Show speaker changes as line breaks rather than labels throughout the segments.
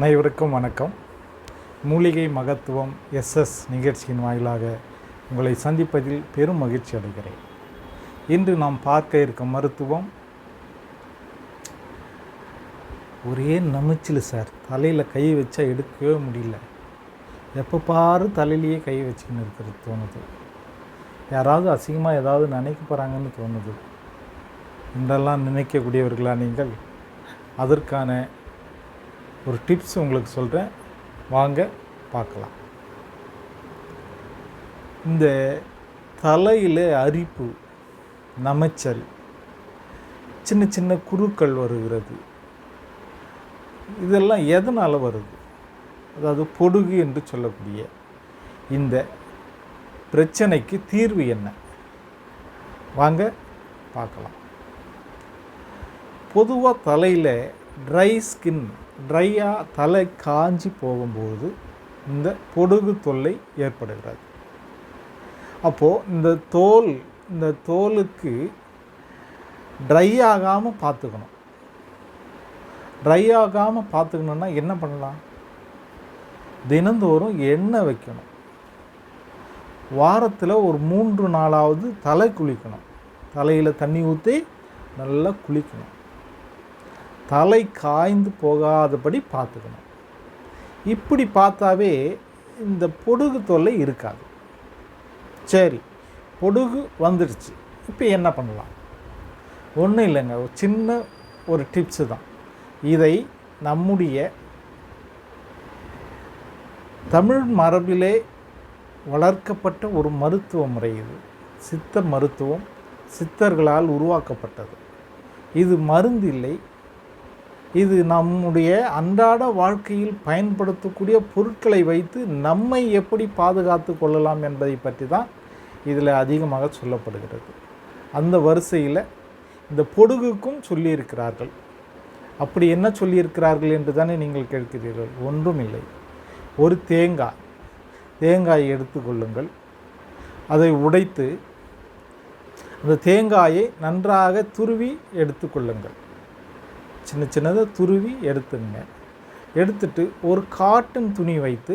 அனைவருக்கும் வணக்கம். மூலிகை மகத்துவம் எஸ்எஸ் நிகழ்ச்சியின் வாயிலாக உங்களை சந்திப்பதில் பெரும் மகிழ்ச்சி அடைகிறேன். இன்று நாம் பார்க்க இருக்கும் மருத்துவம் ஒரே நமிச்சில் சார். தலையில் கை வச்சா எடுக்கவே முடியல. எப்போ பாரு தலையிலேயே கை வச்சுக்கின்னு இருக்கிறது தோணுது. யாராவது அசிங்கமாக ஏதாவது நினைக்க போகிறாங்கன்னு தோணுது. என்றெல்லாம் நினைக்கக்கூடியவர்களா நீங்கள்? அதற்கான ஒரு டிப்ஸ் உங்களுக்கு சொல்கிறேன் வாங்க பார்க்கலாம். இந்த தலையில் அரிப்பு நமைச்சல் சின்ன சின்ன குருக்கள் வருகிறது. இதெல்லாம் எதனால் வருது? அதாவது பொடுகு என்று சொல்லக்கூடிய இந்த பிரச்சனைக்கு தீர்வு என்ன? வாங்க பார்க்கலாம். பொதுவாக தலையில் ட்ரை ஸ்கின் ட்ரையாக தலை காஞ்சி போகும்போது இந்த பொடுகு தொல்லை ஏற்படுகிறது. அப்போது இந்த தோல் இந்த தோலுக்கு ட்ரை ஆகாமல் பார்த்துக்கணும். ட்ரை ஆகாமல் பார்த்துக்கணுன்னா என்ன பண்ணலாம்? தினந்தோறும் எண்ணெய் வைக்கணும். வாரத்தில் ஒரு மூன்று நாளாவது தலை குளிக்கணும். தலையில் தண்ணி ஊற்றி நல்லா குளிக்கணும். தலை காய்ந்து போகாதபடி பார்த்துக்கணும். இப்படி பார்த்தாவே இந்த பொடுகு தொல்லை இருக்காது. சரி பொடுகு வந்துடுச்சு. இப்போ என்ன பண்ணலாம்? ஒன்றும் இல்லைங்க. ஒரு சின்ன ஒரு டிப்ஸு தான். இதை நம்முடைய தமிழ் மரபிலே வளர்க்கப்பட்ட ஒரு மருத்துவ முறை இது. சித்த மருத்துவம் சித்தர்களால் உருவாக்கப்பட்டது. இது மருந்து இல்லை இது நம்முடைய அன்றாட வாழ்க்கையில் பயன்படுத்தக்கூடிய பொருட்களை வைத்து நம்மை எப்படி பாதுகாத்து கொள்ளலாம் என்பதை பற்றி தான் இதில் அதிகமாக சொல்லப்படுகிறது. அந்த வரிசையில் இந்த பொடுகுக்கும் சொல்லியிருக்கிறார்கள். அப்படி என்ன சொல்லியிருக்கிறார்கள் என்று தானே நீங்கள் கேட்கிறீர்கள்? ஒன்றும் இல்லை ஒரு தேங்காய். தேங்காயை எடுத்துக்கொள்ளுங்கள் அதை உடைத்து அந்த தேங்காயை நன்றாக துருவி எடுத்துக்கொள்ளுங்கள் சின்ன சின்னதாக துருவி எடுத்துங்க. எடுத்துட்டு ஒரு காட்டன் துணி வைத்து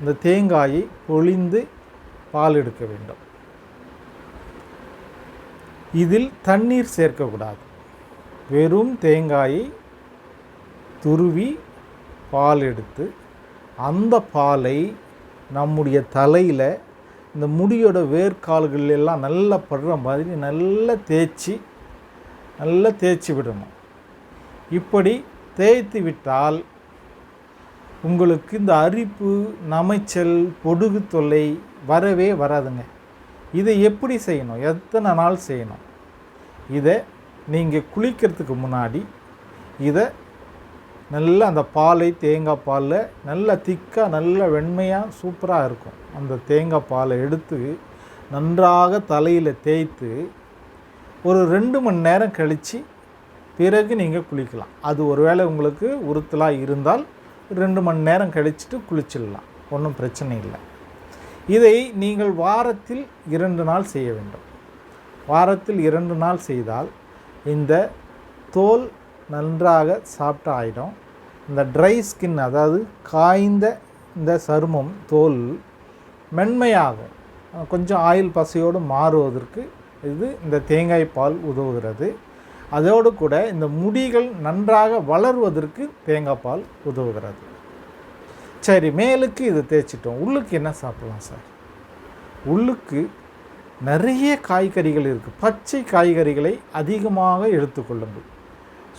இந்த தேங்காயை பொழிந்து பால் எடுக்க வேண்டும். இதில் தண்ணீர் சேர்க்கக்கூடாது. வெறும் தேங்காயை துருவி பால் எடுத்து அந்த பாலை நம்முடைய தலையில் இந்த முடியோட வேர்க்கால்கள் எல்லாம் நல்லா படுற மாதிரி நல்லா தேய்ச்சி நல்லா தேய்ச்சி விடணும். இப்படி தேய்த்து விட்டால் உங்களுக்கு இந்த அரிப்பு நமைச்சல் பொடுகு தொல்லை வரவே வராதுங்க. இதை எப்படி செய்யணும்? எத்தனை நாள் செய்யணும்? இதை நீங்கள் குளிக்கிறதுக்கு முன்னாடி இதை நல்லா அந்த பாலை தேங்காய் பாலில் நல்லா திக்காக நல்லா வெண்மையாக சூப்பராக இருக்கும். அந்த தேங்காய் பாலை எடுத்து நன்றாக தலையில் தேய்த்து ஒரு ரெண்டு மணி நேரம் கழித்து பிறகு நீங்கள் குளிக்கலாம். அது ஒருவேளை உங்களுக்கு உறுத்தலாக இருந்தால் ரெண்டு மணி நேரம் கழிச்சிட்டு குளிச்சிடலாம். ஒன்றும் பிரச்சனை இல்லை. இதை நீங்கள் வாரத்தில் இரண்டு நாள் செய்ய வேண்டும். வாரத்தில் இரண்டு நாள் செய்தால் இந்த தோல் நன்றாக சாப்பிட்ட ஆகிடும் இந்த ட்ரை ஸ்கின் அதாவது காய்ந்த இந்த சருமம் தோல் மென்மையாகும். கொஞ்சம் ஆயில் பசையோடு மாறுவதற்கு இது இந்த தேங்காய் பால் உதவுகிறது. அதோடு கூட இந்த முடிகள் நன்றாக வளர்வதற்கு தேங்காய் பால் உதவுகிறது. சரி மேலுக்கு இதை தேய்ச்சிட்டோம். உள்ளுக்கு என்ன சாப்பிடலாம் சார்? உள்ளுக்கு நிறைய காய்கறிகள் இருக்குது பச்சை காய்கறிகளை அதிகமாக எடுத்துக்கொள்ளுங்கள்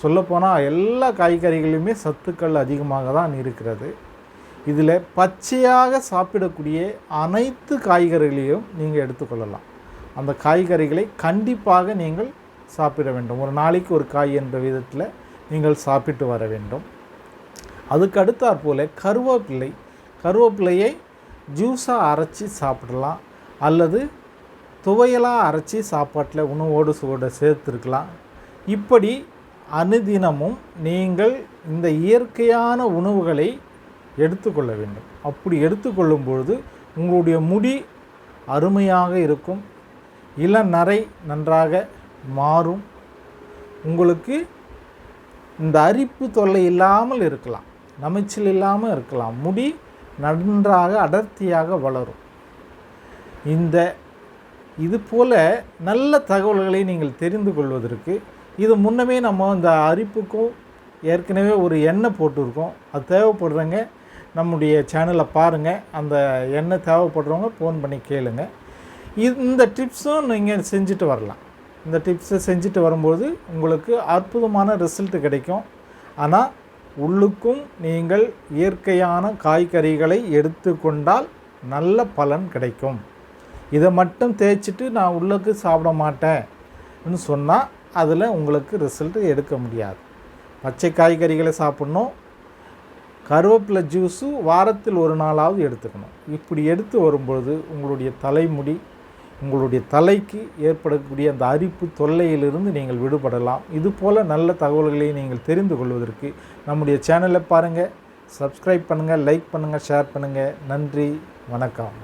சொல்லப்போனால் எல்லா காய்கறிகளுமே சத்துக்கள் அதிகமாக தான் இருக்கிறது. இதில் பச்சையாக சாப்பிடக்கூடிய அனைத்து காய்கறிகளையும் நீங்கள் எடுத்துக்கொள்ளலாம் அந்த காய்கறிகளை கண்டிப்பாக நீங்கள் சாப்பிட வேண்டும். ஒரு நாளைக்கு ஒரு காய் என்ற விதத்தில் நீங்கள் சாப்பிட்டு வர வேண்டும். அதுக்கு அடுத்தாற் போல் கருவேப்பிள்ளை கருவேப்பிலையை ஜூஸாக அரைச்சி சாப்பிடலாம். அல்லது துவையலாக அரைச்சி சாப்பாட்டில் உணவோடு சூட சேர்த்துருக்கலாம். இப்படி அனுதினமும் நீங்கள் இந்த இயற்கையான உணவுகளை எடுத்துக்கொள்ள வேண்டும். அப்படி எடுத்துக்கொள்ளும் பொழுது உங்களுடைய முடி அருமையாக இருக்கும். இளநரை நன்றாக மாறும். உங்களுக்கு இந்த அரிப்பு தொல்லை இல்லாமல் இருக்கலாம். நமைச்சல் இல்லாமல் இருக்கலாம். முடி நன்றாக அடர்த்தியாக வளரும். இந்த இது போல் நல்ல தகவல்களை நீங்கள் தெரிந்து கொள்வதற்கு இது முன்னமே நம்ம இந்த அரிப்புக்கும் ஏற்கனவே ஒரு எண்ணெய் போட்டிருக்கோம். அது தேவைப்படுறவங்க நம்முடைய சேனலை பாருங்கள் அந்த எண்ணெய் தேவைப்படுறவங்க ஃபோன் பண்ணி கேளுங்கள் இந்த டிப்ஸும் நீங்கள் செஞ்சுட்டு வரலாம். இந்த டிப்ஸை செஞ்சுட்டு வரும்போது உங்களுக்கு அற்புதமான ரிசல்ட் கிடைக்கும். ஆனால் உள்ளுக்கும் நீங்கள் இயற்கையான காய்கறிகளை எடுத்துக்கொண்டால் நல்ல பலன் கிடைக்கும். இதை மட்டும் தேய்ச்சிட்டு நான் உள்ளுக்கு சாப்பிட மாட்டேன்னு சொன்னால் அதில் உங்களுக்கு ரிசல்ட்டு எடுக்க முடியாது. பச்சை காய்கறிகளை சாப்பிட்ணும். கருவேப்பிலை ஜூஸு வாரத்தில் ஒரு நாளாவது எடுத்துக்கணும். இப்படி எடுத்து வரும்பொழுது உங்களுடைய தலைமுடி உங்களுடைய தலைக்கு ஏற்படக்கூடிய அந்த அரிப்பு தொல்லையிலிருந்து நீங்கள் விடுபடலாம். இது போல் நல்ல தகவல்களை நீங்கள் தெரிந்து கொள்வதற்கு நம்முடைய சேனலை பாருங்கள் சப்ஸ்கிரைப் பண்ணுங்கள் லைக் பண்ணுங்கள் ஷேர் பண்ணுங்கள் நன்றி வணக்கம்.